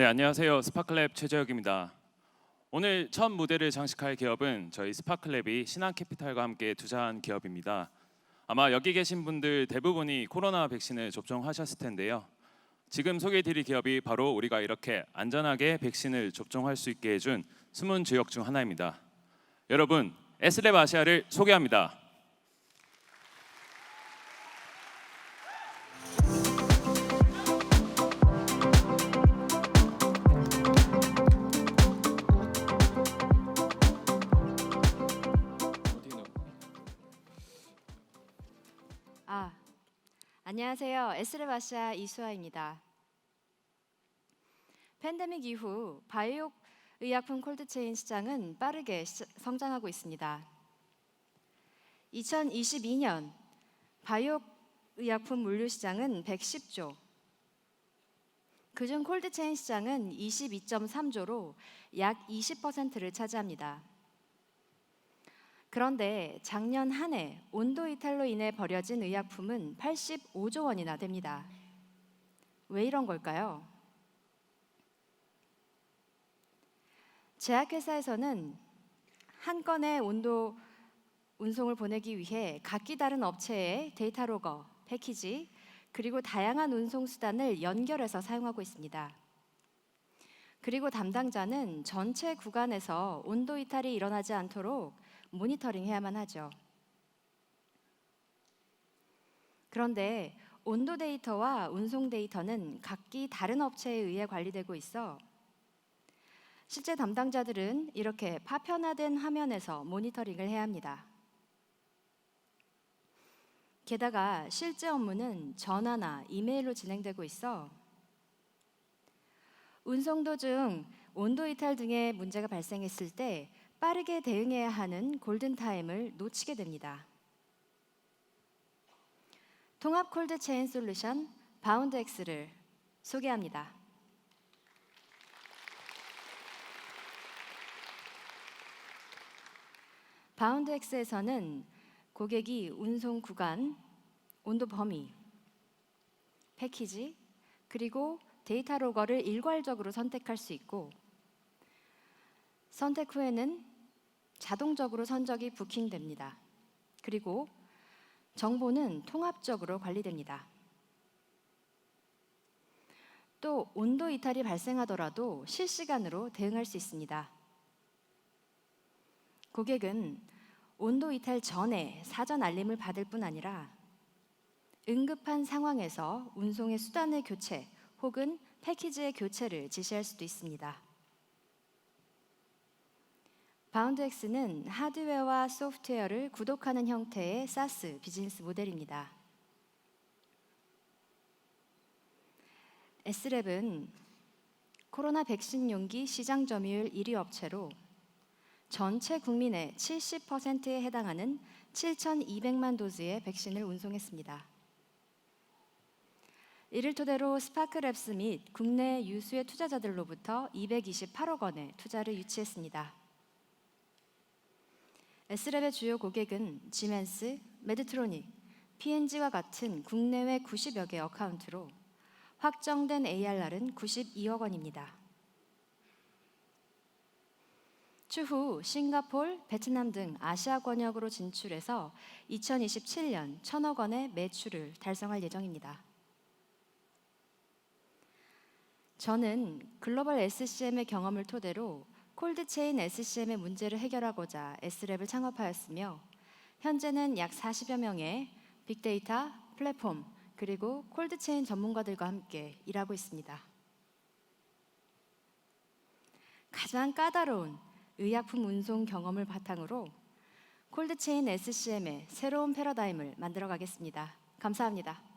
네, 안녕하세요. 스파클랩 최재혁입니다. 오늘 첫 무대를 장식할 기업은 저희 스파클랩이 신한캐피탈과 함께 투자한 기업입니다. 아마 여기 계신 분들 대부분이 코로나 백신을 접종하셨을 텐데요. 지금 소개해드릴 기업이 바로 우리가 이렇게 안전하게 백신을 접종할 수 있게 해준 숨은 주역 중 하나입니다. 여러분, 에스랩 아시아를 소개합니다. 안녕하세요. 에스레바시아 이수아입니다. 팬데믹 이후 바이오 의약품 콜드체인 시장은 빠르게 시- 성장하고 있습니다. 2022년 바이오 의약품 물류 시장은 110조, 그중 콜드체인 시장은 22.3조로 약 20%를 차지합니다. 그런데 작년 한 해 온도 이탈로 인해 버려진 의약품은 85조 원이나 됩니다. 왜 이런 걸까요? 제약회사에서는 한 건의 온도 운송을 보내기 위해 각기 다른 업체의 데이터 로거, 패키지, 그리고 다양한 운송 수단을 연결해서 사용하고 있습니다. 그리고 담당자는 전체 구간에서 온도 이탈이 일어나지 않도록 모니터링 해야만 하죠. 그런데 온도 데이터와 운송 데이터는 각기 다른 업체에 의해 관리되고 있어 실제 담당자들은 이렇게 파편화된 화면에서 모니터링을 해야 합니다. 게다가 실제 업무는 전화나 이메일로 진행되고 있어 운송 도중 온도 이탈 등의 문제가 발생했을 때 빠르게 대응해야 하는 골든타임을 놓치게 됩니다. 통합 콜드 체인 솔루션 바운드엑스를 소개합니다. 바운드엑스에서는 고객이 운송 구간, 온도 범위, 패키지, 그리고 데이터 로거를 일괄적으로 선택할 수 있고 선택 후에는 자동적으로 선적이 부킹됩니다. 그리고 정보는 통합적으로 관리됩니다. 또 온도 이탈이 발생하더라도 실시간으로 대응할 수 있습니다. 고객은 온도 이탈 전에 사전 알림을 받을 뿐 아니라 응급한 상황에서 운송의 수단의 교체 혹은 패키지의 교체를 지시할 수도 있습니다. 바운드엑스는 하드웨어와 소프트웨어를 구독하는 형태의 사스 비즈니스 모델입니다. S랩은 코로나 백신 용기 시장 점유율 1위 업체로 전체 국민의 70%에 해당하는 7,200만 도즈의 백신을 운송했습니다. 이를 토대로 스파크랩스 및 국내 유수의 투자자들로부터 228억 원의 투자를 유치했습니다. S랩의 주요 고객은 지멘스, 메드트로닉, P&G와 같은 국내외 90여 개 어카운트로 확정된 ARR은 92억 원입니다. 추후 싱가폴, 베트남 등 아시아 권역으로 진출해서 2027년 천억 원의 매출을 달성할 예정입니다. 저는 글로벌 SCM의 경험을 토대로 콜드체인 SCM의 문제를 해결하고자 S랩을 창업하였으며 현재는 약 40여 명의 빅데이터, 플랫폼, 그리고 콜드체인 전문가들과 함께 일하고 있습니다. 가장 까다로운 의약품 운송 경험을 바탕으로 콜드체인 SCM의 새로운 패러다임을 만들어 가겠습니다. 감사합니다.